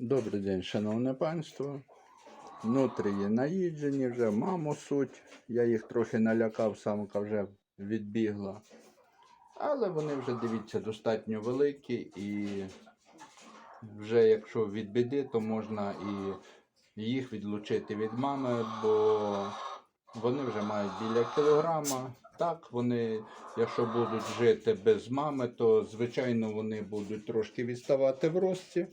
Добрий день, шановне панство. Нутрії наїджені вже, маму суть. Я їх трохи налякав, самка вже відбігла. Але вони вже, дивіться, достатньо великі і вже якщо від біди, то можна і їх відлучити від мами, бо вони вже мають біля кілограма. Так, вони, якщо будуть жити без мами, то звичайно вони будуть трошки відставати в рості.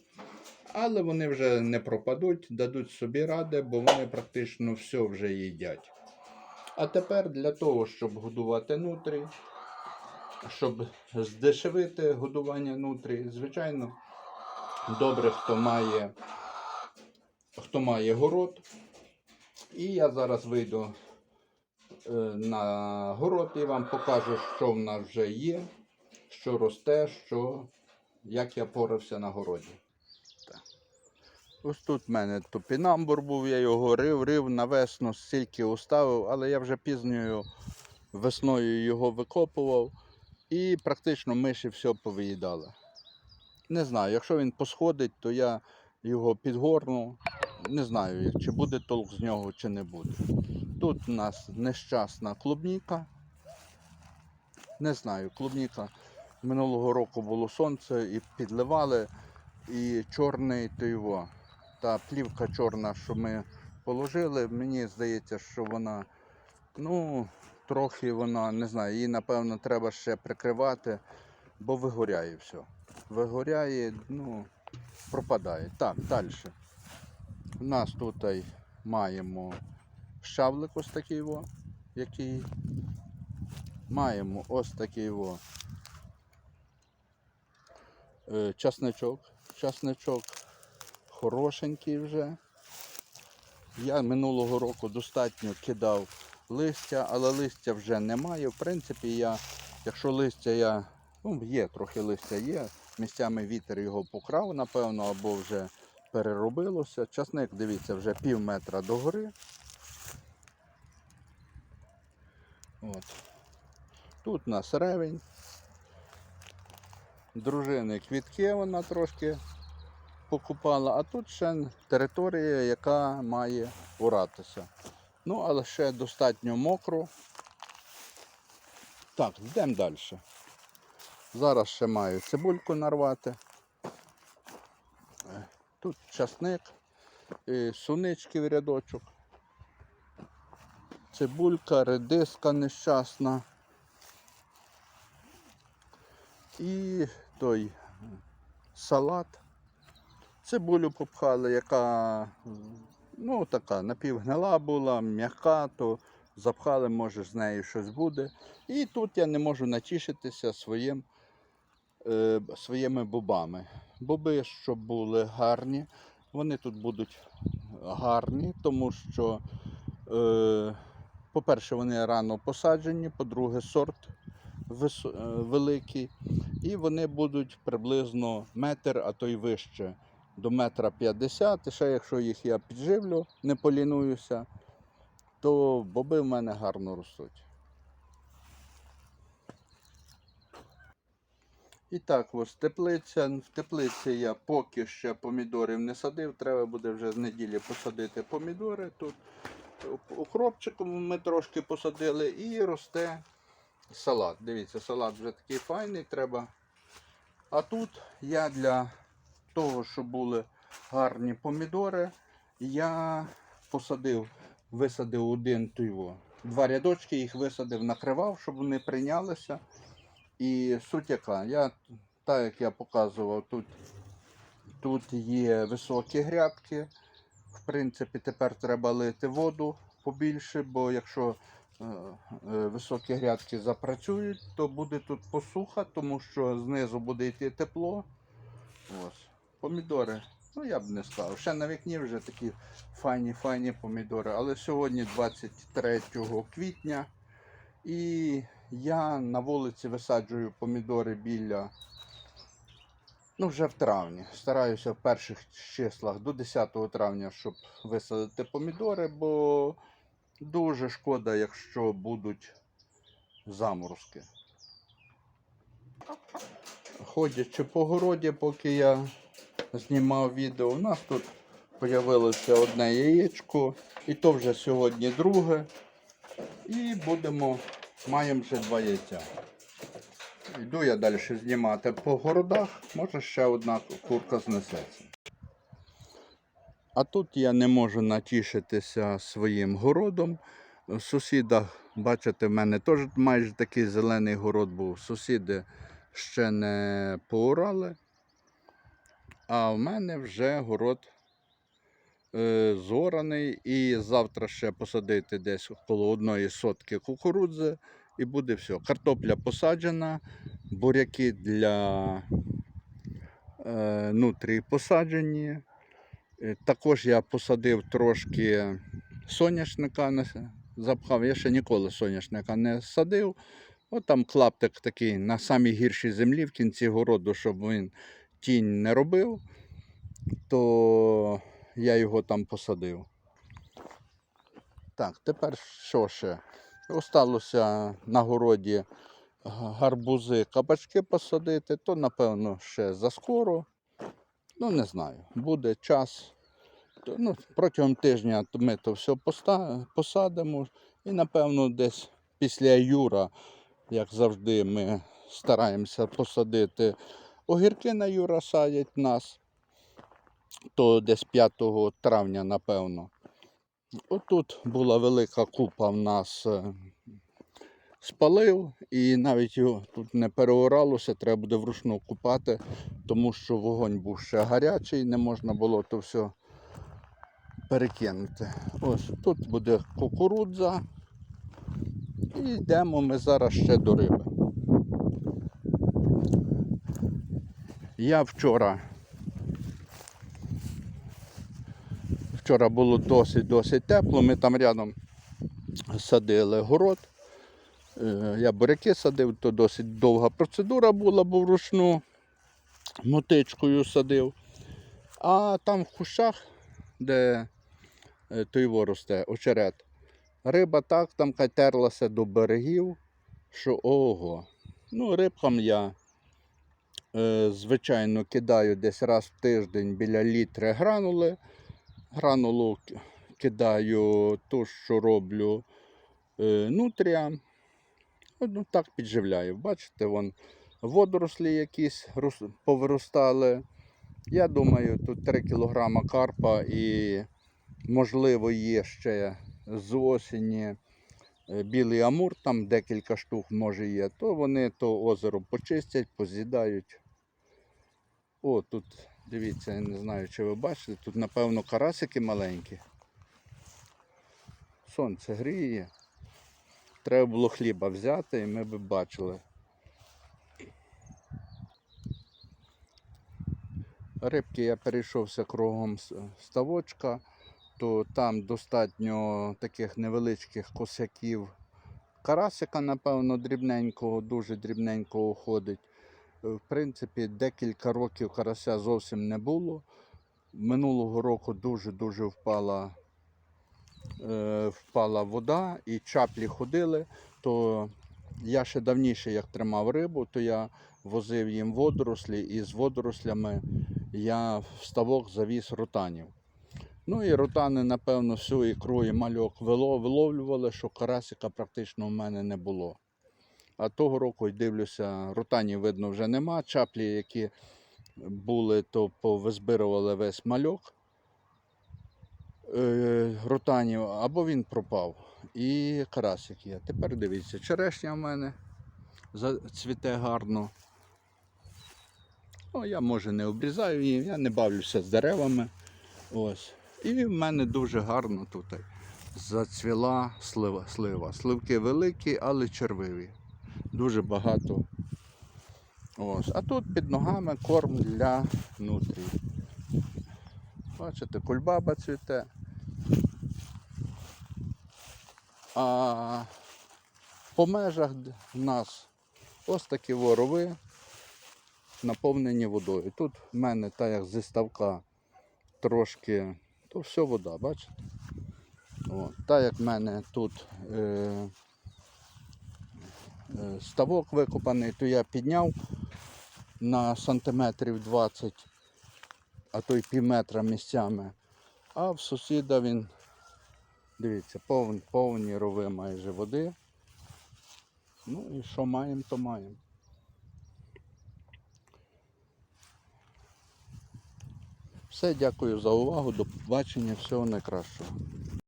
Але вони вже не пропадуть, дадуть собі ради, бо вони практично все вже їдять. А тепер для того, щоб годувати нутрі, щоб здешевити годування нутрі, звичайно, добре, хто має, хто має город. І я зараз вийду е, на город і вам покажу, що в нас вже є, що росте, що, як я порався на городі. Ось тут в мене топінамбур був, я його рив, рив на весну, стільки уставив, але я вже пізньою весною його викопував і практично миші все повиїдали. Не знаю, якщо він посходить, то я його підгорну. Не знаю, чи буде толк з нього, чи не буде. Тут у нас нещасна клубніка. Не знаю, клубніка. Минулого року було сонце і підливали, і чорний то його та плівка чорна, що ми положили, мені здається, що вона, ну, трохи вона, не знаю, її, напевно, треба ще прикривати, бо вигоряє все. Вигоряє, ну, пропадає. Так, далі. У нас тут маємо щавлик ось такий, во, який. Маємо ось такий во. е, Часничок. Часничок хорошенький вже. Я минулого року достатньо кидав листя, але листя вже немає. В принципі, я, якщо листя я, ну, є трохи листя є, місцями вітер його покрав, напевно, або вже переробилося. Часник, дивіться, вже пів метра догори. От. Тут у нас ревень. Дружини квітки вона трошки покупала, а тут ще територія, яка має уратися. Ну, але ще достатньо мокро. Так, йдемо далі. Зараз ще маю цибульку нарвати. Е, Тут часник, сунички в рядочок. Цибулька, редиска нещасна. І той салат. Цибулю попхали, яка ну, така напівгнила була, м'яка, то запхали, може з нею щось буде. І тут я не можу натішитися своїм, е, своїми бобами. Боби, щоб були гарні, вони тут будуть гарні, тому що, е, по-перше, вони рано посаджені, по-друге, сорт вис- е, великий. І вони будуть приблизно метр, а то й вище до метра 50. І ще якщо їх я підживлю, не полінуюся, то боби в мене гарно ростуть. І так, ось теплиця. В теплиці я поки ще помідорів не садив. Треба буде вже з неділі посадити помідори. Тут укропчиком ми трошки посадили і росте салат. Дивіться, салат вже такий файний, треба. А тут я для того, щоб були гарні помідори, я посадив, висадив один туйво. Два рядочки їх висадив, накривав, щоб вони прийнялися. І суть яка, я, так як я показував, тут, тут є високі грядки. В принципі, тепер треба лити воду побільше, бо якщо е, е, високі грядки запрацюють, то буде тут посуха, тому що знизу буде йти тепло. Ось. Помідори. Ну я б не сказав. Ще на вікні вже такі файні, файні помідори. Але сьогодні 23 квітня. І я на вулиці висаджую помідори біля. Ну, вже в травні. Стараюся в перших числах до 10 травня, щоб висадити помідори, бо дуже шкода, якщо будуть заморозки. Ходячи по городі, поки я знімав відео. У нас тут з'явилося одне яєчко, і то вже сьогодні друге. І будемо, маємо вже два яйця. Йду я далі знімати по городах, може ще одна курка знесеться. А тут я не можу натішитися своїм городом. Сусіда, бачите, в мене теж майже такий зелений город був. Сусіди ще не поорали, а в мене вже город е, зораний. І завтра ще посадити десь коло одної сотки кукурудзи і буде все. Картопля посаджена, буряки для е, нутрій посаджені. Е, Також я посадив трошки соняшника, запхав. Я ще ніколи соняшника не садив. От там клаптик такий на самій гіршій землі в кінці городу, щоб він тінь не робив, то я його там посадив. Так, тепер що ще? Осталося на городі гарбузи, кабачки посадити, то напевно ще заскоро. Ну, не знаю, буде час. Ну, протягом тижня ми то все посадимо. І, напевно, десь після Юра, як завжди, ми стараємося посадити огірки на Юра садять нас. То десь 5 травня, напевно. Отут була велика купа в нас е, спалив, і навіть його тут не переоралося, треба буде вручну купати, тому що вогонь був ще гарячий, не можна було то все перекинути. Ось тут буде кукурудза. І йдемо ми зараз ще до риби. Я вчора. Вчора було досить-досить тепло. Ми там рядом садили город. Е, Я буряки садив, то досить довга процедура була, бо вручну мотичкою садив. А там в кущах, де е, той во росте, очерет, риба так там катерлася до берегів, що ого. Ну, рибкам я, звичайно, кидаю десь раз в тиждень біля літри гранули. Гранулу кидаю ту, що роблю е, нутрія. Ну, так підживляю. Бачите, вон водорослі якісь повиростали. Я думаю, тут 3 кг карпа і, можливо, є ще з осені е, білий амур, там декілька штук може є, то вони то озеро почистять, поз'їдають. О, тут дивіться, я не знаю, чи ви бачите, тут, напевно, карасики маленькі. Сонце гріє. Треба було хліба взяти і ми б бачили. Рибки я перейшовся кругом ставочка, то там достатньо таких невеличких косяків карасика, напевно, дрібненького, дуже дрібненького ходить. В принципі, декілька років карася зовсім не було. Минулого року дуже-дуже впала, е, впала вода і чаплі ходили, то я ще давніше, як тримав рибу, то я возив їм водорослі, і з водорослями я в ставок завіз ротанів. Ну і ротани, напевно, всю ікру і мальок виловлювали, що карасика практично в мене не було. А того року дивлюся, ротанів видно вже нема. Чаплі, які були, то повизбирували весь мальок е, ротанів, або він пропав. І карасик є. Тепер дивіться, черешня в мене цвіте гарно. Ну, я може не обрізаю її, я не бавлюся з деревами. Ось. І в мене дуже гарно тут зацвіла слива. слива. Сливки великі, але червиві. Дуже багато. Ось. А тут під ногами корм для нутрій. Бачите, кульбаба цвіте. А по межах в нас ось такі ворови наповнені водою. Тут в мене, так як зі ставка, трошки, то все вода, бачите? О, так як в мене тут е, ставок викопаний, то я підняв на сантиметрів 20 а то й пів метра місцями. А в сусіда він, дивіться, повн, повні рови майже води. Ну і що маємо, то маємо. Все, дякую за увагу. До побачення, всього найкращого.